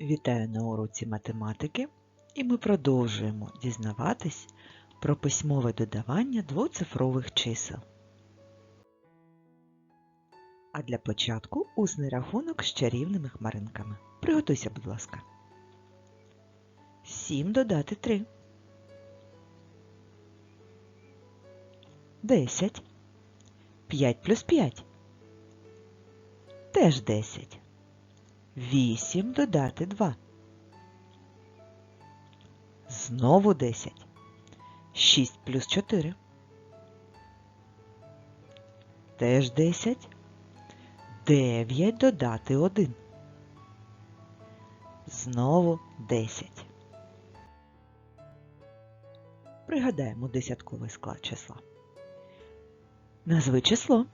Вітаю на уроці математики, і ми продовжуємо дізнаватись про письмове додавання двоцифрових чисел. А для початку усний рахунок з чарівними хмаринками. Приготуйся, будь ласка. 7 додати 3. 10. 5 плюс 5. Теж 10. 8 додати 2. Знову 10. 6 плюс 4. Теж 10. 9 додати 1. Знову 10. Пригадаємо десятковий склад числа. Назви число.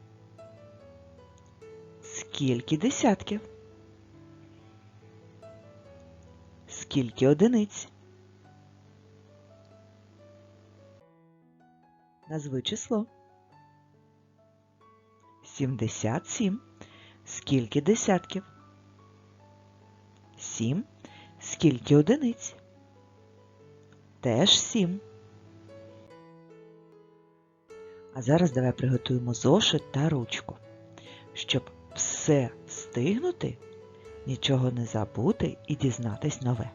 Скільки десятків? Скільки одиниць? Назви число. 77. Скільки десятків? 7. Скільки одиниць? Теж 7. А зараз давай приготуємо зошит та ручку. Щоб все встигнути, нічого не забути і дізнатись нове.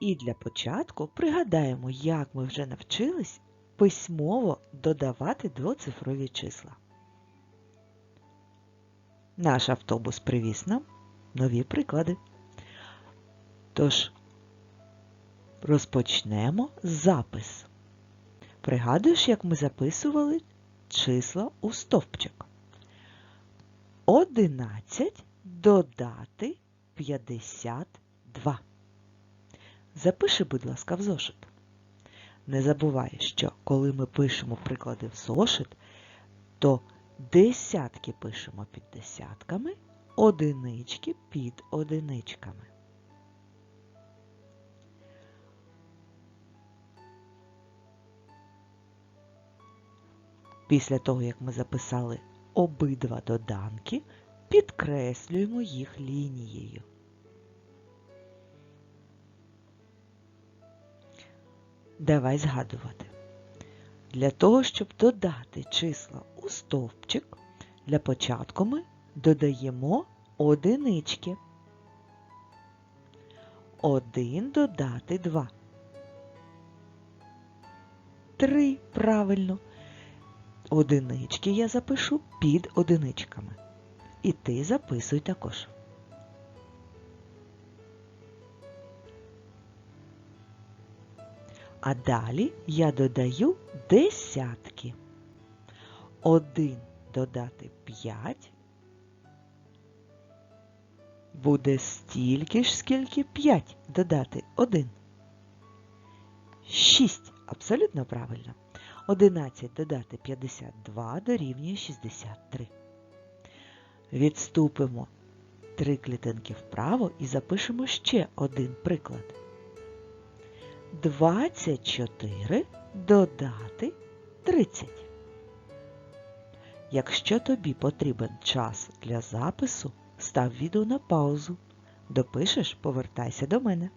І для початку пригадаємо, як ми вже навчились письмово додавати двоцифрові числа. Наш автобус привіз нам нові приклади. Тож розпочнемо запис. Пригадуєш, як ми записували числа у стовпчик? 11 додати 52. Запиши, будь ласка, в зошит. Не забувай, що коли ми пишемо приклади в зошит, то десятки пишемо під десятками, одинички під одиничками. Після того, як ми записали обидва доданки, підкреслюємо їх лінією. Давай згадувати. Для того, щоб додати числа у стовпчик, для початку ми додаємо одинички. Один додати два. Три, правильно. Одинички я запишу під одиничками. І ти записуй також. А далі я додаю десятки. Один додати п'ять буде стільки ж, скільки п'ять додати один. Шість. Абсолютно правильно. 11 додати 52 дорівнює 63. Відступимо три клітинки вправо і запишемо ще один приклад. 24 додати 30. Якщо тобі потрібен час для запису, став відео на паузу. Допишеш, повертайся до мене.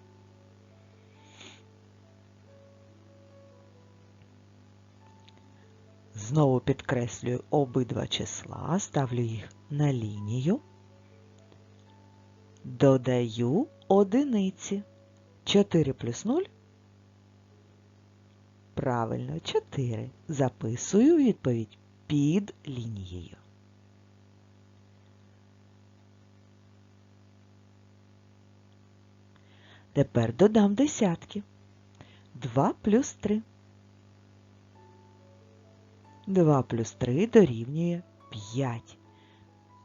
Знову підкреслюю обидва числа, ставлю їх на лінію. Додаю одиниці. 4 плюс 0. Правильно, 4. Записую відповідь під лінією. Тепер додам десятки. 2 плюс 3. 2 плюс 3 дорівнює 5.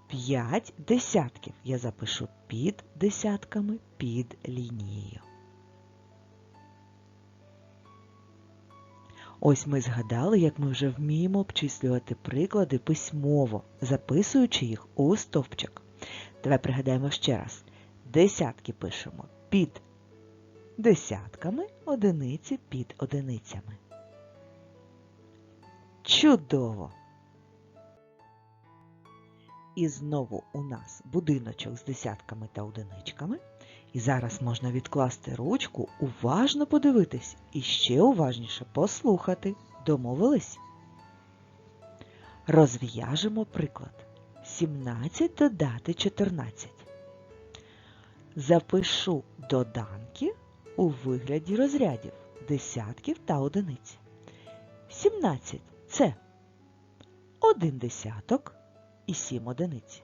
5 десятків я запишу під десятками під лінією. Ось ми згадали, як ми вже вміємо обчислювати приклади письмово, записуючи їх у стовпчик. Давай пригадаємо ще раз. Десятки пишемо під десятками, одиниці під одиницями. Чудово! І знову у нас будиночок з десятками та одиничками. І зараз можна відкласти ручку, уважно подивитись і ще уважніше послухати. Домовились? Розв'яжемо приклад. 17 додати 14. Запишу доданки у вигляді розрядів десятків та одиниць. 17 це 1 десяток і 7 одиниць.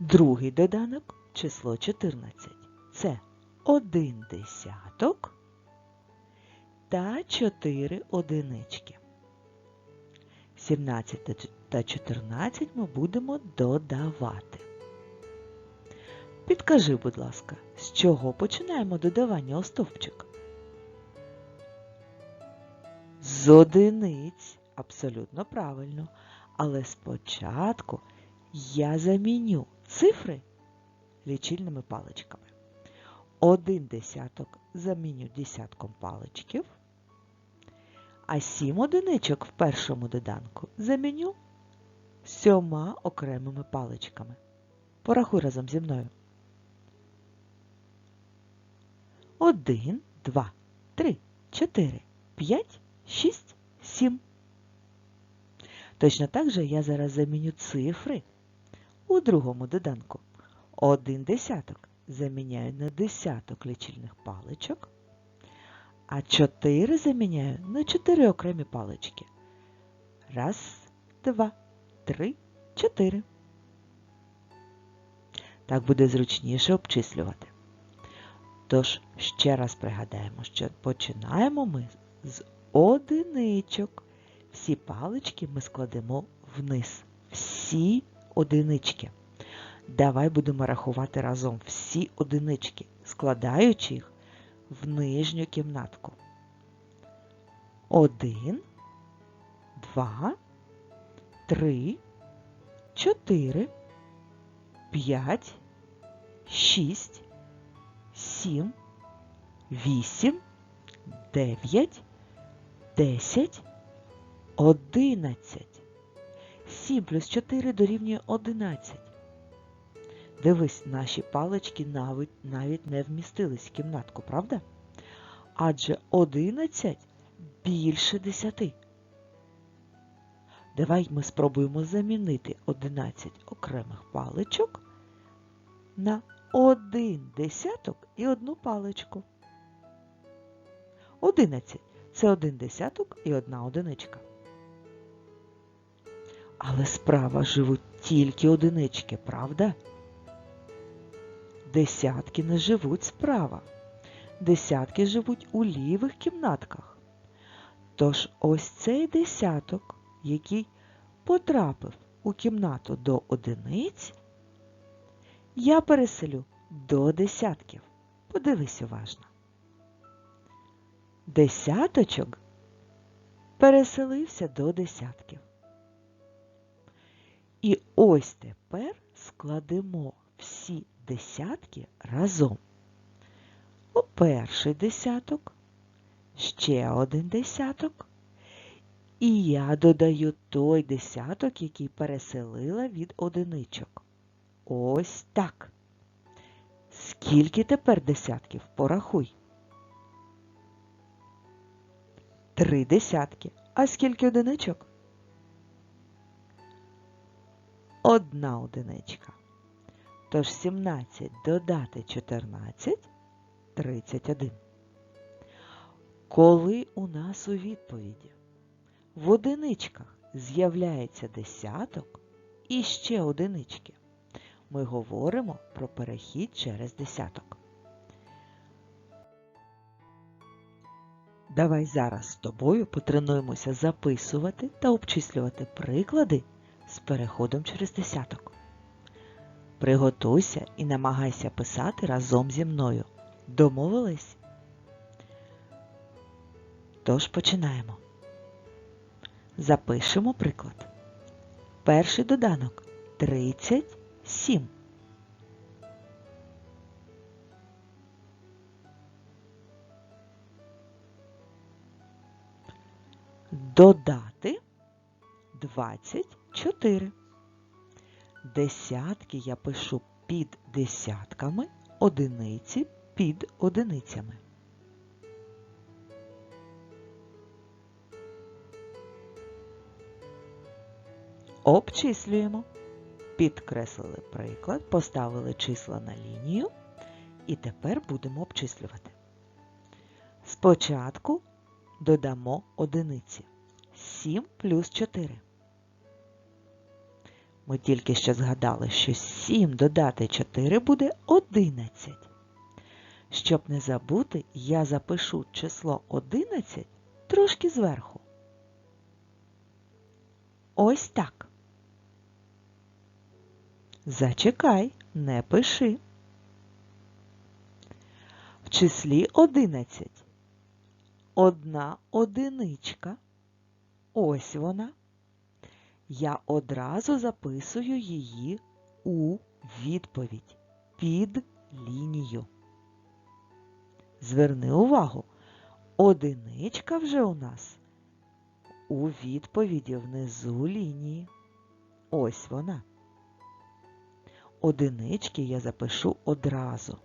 Другий доданок число 14. Це 1 десяток та 4 одинички. 17 та 14 ми будемо додавати. Підкажи, будь ласка, з чого починаємо додавання у стовпчик? З одиниць. Абсолютно правильно. Але спочатку я заміню цифри лічильними паличками. Один десяток заміню десятком паличків, а сім одиничок в першому доданку заміню сьома окремими паличками. Порахуй разом зі мною. Один, два, три, чотири, п'ять, шість, сім. Точно так же я зараз заміню цифри у другому доданку. Один десяток заміняю на десяток лічильних паличок, а чотири заміняю на чотири окремі палички. Раз, два, три, чотири. Так буде зручніше обчислювати. Тож, ще раз пригадаємо, що починаємо ми з одиничок. Всі палички ми складемо вниз. Всі одинички. Давай будемо рахувати разом всі одинички, складаючи їх в нижню кімнатку. Один, два, три, чотири, п'ять, шість, сім, вісім, дев'ять, десять. Одинадцять. Сім плюс чотири дорівнює одинадцять. Дивись, наші палички навіть, навіть не вмістились в кімнатку, правда? Адже одинадцять більше десяти. Давай ми спробуємо замінити одинадцять окремих паличок на один десяток і одну паличку. Одинадцять це один десяток і одна одиничка. Але справа живуть тільки одинички, правда? Десятки не живуть справа. Десятки живуть у лівих кімнатках. Тож ось цей десяток, який потрапив у кімнату до одиниць, я переселю до десятків. Подивись уважно. Десяточок переселився до десятків. І ось тепер складемо всі десятки разом. У перший десяток, ще один десяток, і я додаю той десяток, який переселила від одиничок. Ось так. Скільки тепер десятків? Порахуй. Три десятки. А скільки одиничок? Одна одиничка. Тож 17 додати 14 31. Коли у нас у відповіді в одиничках з'являється десяток і ще одинички, ми говоримо про перехід через десяток. Давай зараз з тобою потренуємося записувати та обчислювати приклади з переходом через десяток. Приготуйся і намагайся писати разом зі мною. Домовились? Тож починаємо. Запишемо приклад. Перший доданок 37. Додати 20 4. Десятки я пишу під десятками, одиниці під одиницями. Обчислюємо. Підкреслили приклад, поставили числа на лінію і тепер будемо обчислювати. Спочатку додамо одиниці. 7 плюс 4. Ми тільки що згадали, що 7 додати 4 буде 11. Щоб не забути, я запишу число 11 трошки зверху. Ось так. Зачекай, не пиши. В числі 11. Одна одиничка. Ось вона. Я одразу записую її у відповідь під лінію. Зверни увагу, одиничка вже у нас у відповіді внизу лінії. Ось вона. Одинички я запишу одразу.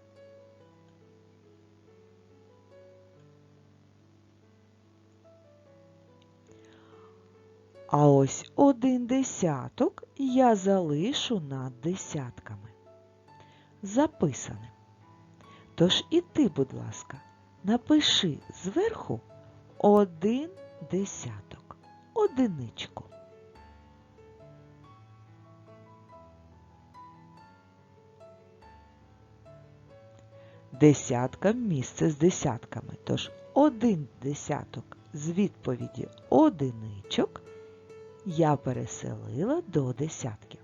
А ось один десяток я залишу над десятками. Записаним. Тож і ти, будь ласка, напиши зверху один десяток, одиничку. Десятка місце з десятками, тож один десяток з відповіді одиничок я переселила до десятків.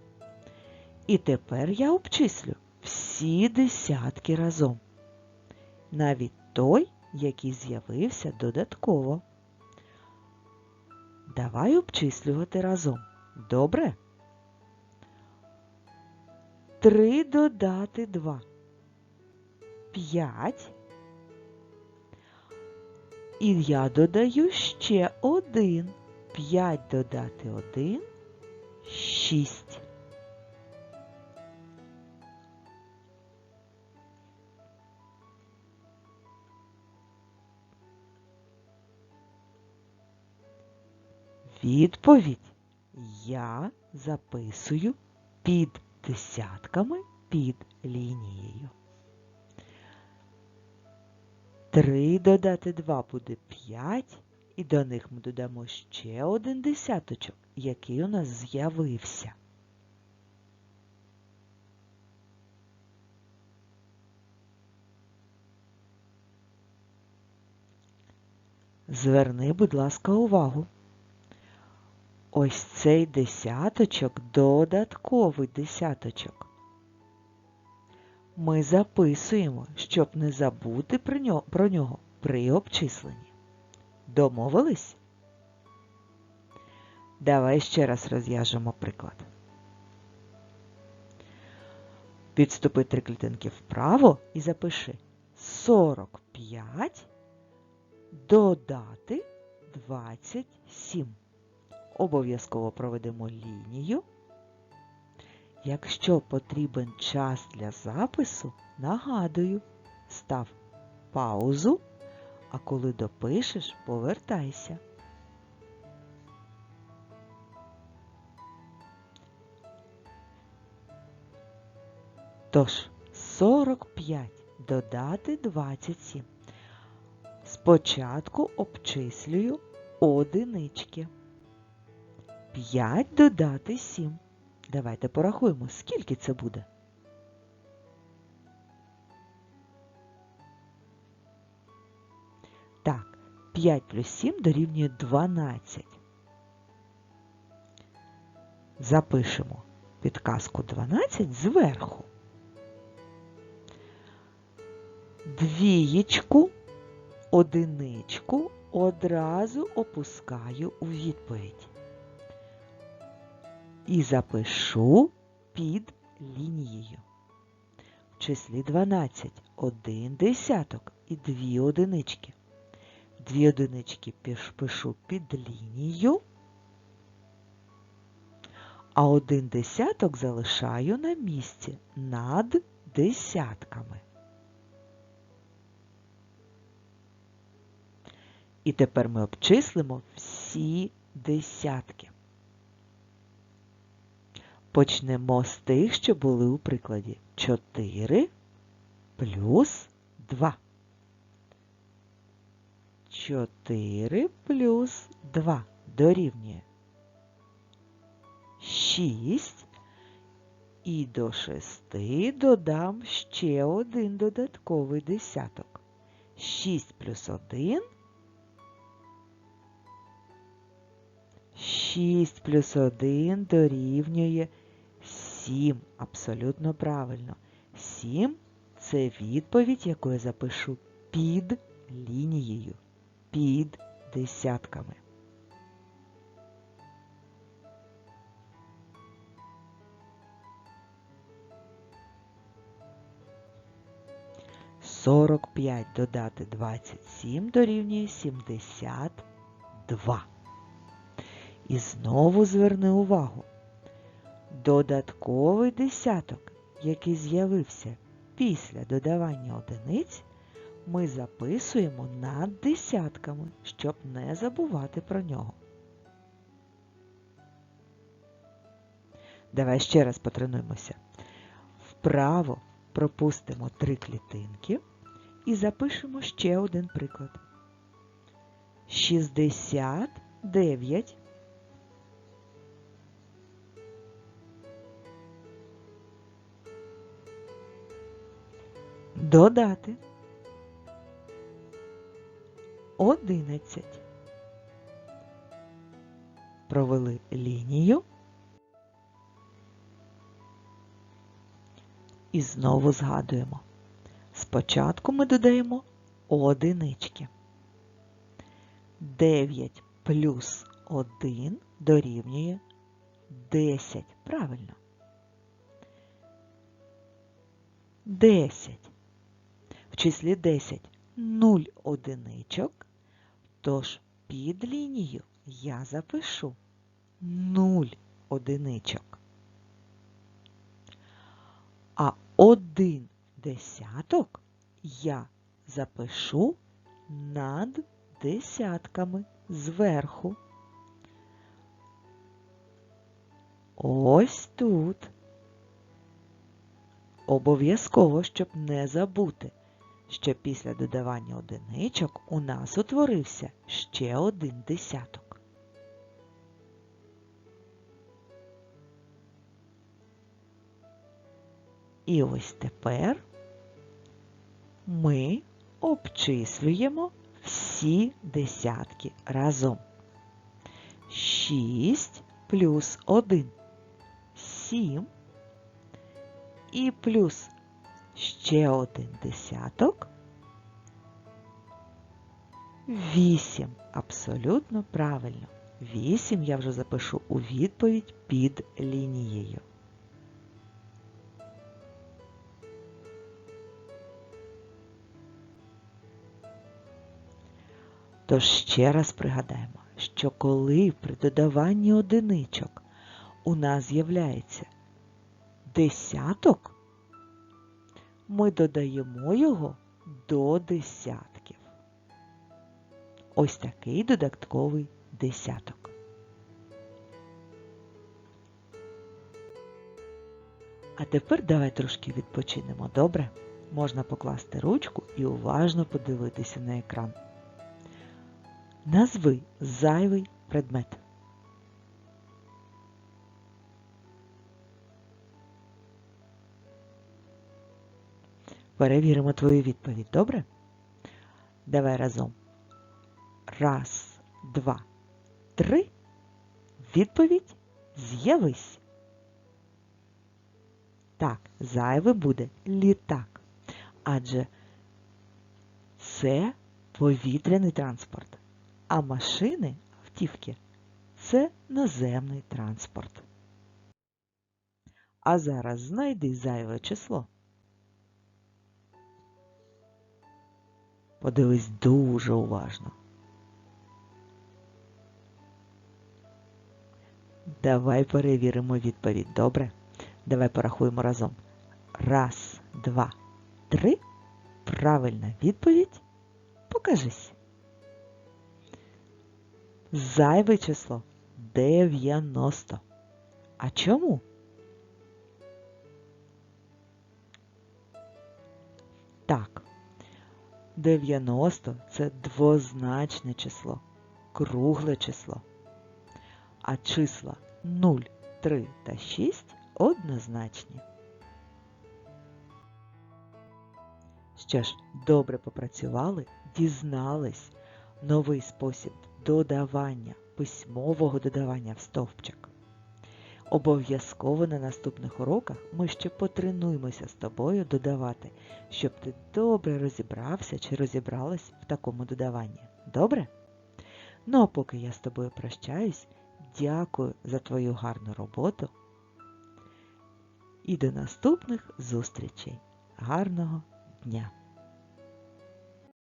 І тепер я обчислю всі десятки разом. Навіть той, який з'явився додатково. Давай обчислювати разом. Добре? Три додати два. П'ять. І я додаю ще один. 5 додати 1 6. Відповідь я записую під десятками під лінією. 3 додати 2 буде 5. І до них ми додамо ще один десяточок, який у нас з'явився. Зверни, будь ласка, увагу. Ось цей десяточок додатковий десяточок. Ми записуємо, щоб не забути про нього при обчисленні. Домовились? Давай ще раз розв'яжемо приклад. Підступи три клітинки вправо і запиши 45 додати 27. Обов'язково проведемо лінію. Якщо потрібен час для запису, нагадую, став паузу а коли допишеш, повертайся. Тож, 45 додати 27. Спочатку обчислюю одинички. 5 додати 7. Давайте порахуємо, скільки це буде. 5 плюс 7 дорівнює 12. Запишемо підказку 12 зверху. Двієчку, одиничку одразу опускаю у відповідь. І запишу під лінією. В числі 12 один десяток і дві одинички. Дві одинички пишу під лінію, а один десяток залишаю на місці над десятками. І тепер ми обчислимо всі десятки. Почнемо з тих, що були у прикладі. 4 плюс 2. 4 плюс 2 дорівнює 6. І до 6 додам ще один додатковий десяток. 6 плюс 1 6 плюс 1 дорівнює 7. Абсолютно правильно. 7 це відповідь, яку я запишу під лінією, під десятками. Сорок п'ять додати двадцять сім дорівнює сімдесят два. І знову зверни увагу. Додатковий десяток, який з'явився після додавання одиниць, ми записуємо над десятками, щоб не забувати про нього. Давай ще раз потренуємося. Вправо пропустимо три клітинки і запишемо ще один приклад. 69 Додати. Одинадцять. Провели лінію. І знову згадуємо. Спочатку ми додаємо одинички. 9 плюс 1 дорівнює 10. Правильно. 10. В числі 10 0 одиничок, тож під лінію я запишу 0 одиничок. А один десяток я запишу над десятками зверху. Ось тут. Обов'язково, щоб не забути, що після додавання одиничок у нас утворився ще один десяток. І ось тепер ми обчислюємо всі десятки разом. 6 плюс 1 – 7 і плюс ще один десяток. Вісім. Абсолютно правильно. Вісім я вже запишу у відповідь під лінією. Тож ще раз пригадаємо, що коли при додаванні одиничок у нас з'являється десяток, ми додаємо його до десятків. Ось такий додатковий десяток. А тепер давай трошки відпочинемо, добре? Можна покласти ручку і уважно подивитися на екран. Назви зайвий предмет. Перевіримо твою відповідь, добре? Давай разом. Раз, два, три. Відповідь з'явись. Так, зайве буде літак. Адже це повітряний транспорт. А машини, автівки це наземний транспорт. А зараз знайди зайве число. Подивись дуже уважно. Давай перевіримо відповідь. Добре? Давай порахуємо разом. Раз, два, три. Правильна відповідь. Покажись. Зайве число 90. А чому? Так. 90 це двозначне число, кругле число. А числа 0, 3 та 6 однозначні. Що ж, добре попрацювали, дізнались новий спосіб додавання, письмового додавання в стовпчик. Обов'язково на наступних уроках ми ще потренуємося з тобою додавати, щоб ти добре розібрався чи розібралась в такому додаванні. Добре? Ну а поки я з тобою прощаюсь, дякую за твою гарну роботу і до наступних зустрічей. Гарного дня!